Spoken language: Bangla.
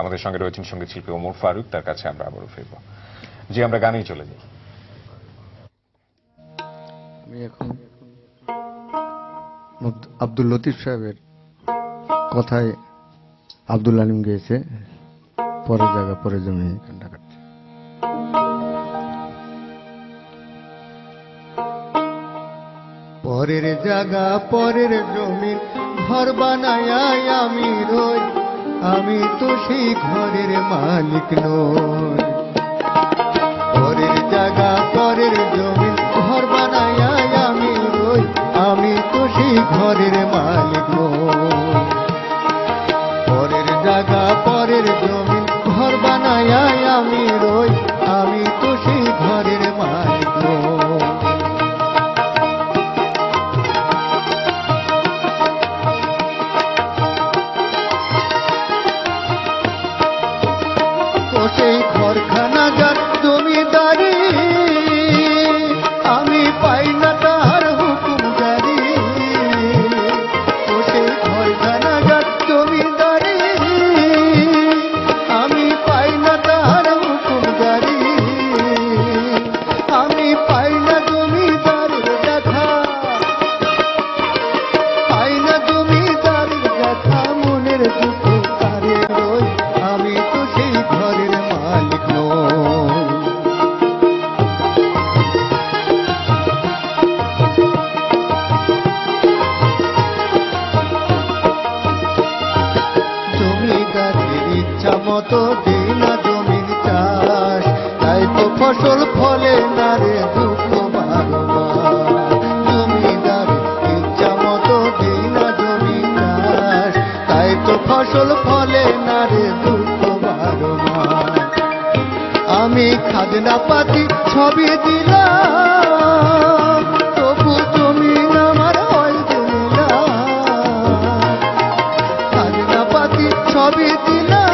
আমাদের সঙ্গে রয়েছেন সংগীত শিল্পী ওমর ফারুক তার কাছে আমরা আবারও ফিরব। জি আমরা গানেই চলে যাই। আমি এখন আব্দুল লতিফ সাহেবের কথায় আব্দুল আলিম গেয়েছে পরে জায়গা পরে জমি গানটা গাচ্ছি। পরের জায়গা পরের জমির ঘর বানায় আমি রই আমি তো সেই ঘরের মালিক নই ঘরের জায়গা, ঘরের জমি, ঘর বানায় আমি রই আমি তো সেই ঘরের মালিক নই। ঘরের জায়গা সেই ঘরখানা যার মতো দেই না জমির চাষ। তাই তো ফসল ফলে না রে দুঃখ ইচ্ছা মতো দেই না জমি চাষ। তাই তো ফসল ফলে না রে দুঃখ আমি খাজনা পাতি ছবি দিলাম, তবু জমিন আমার খাজনা পাতি ছবি দিলাম।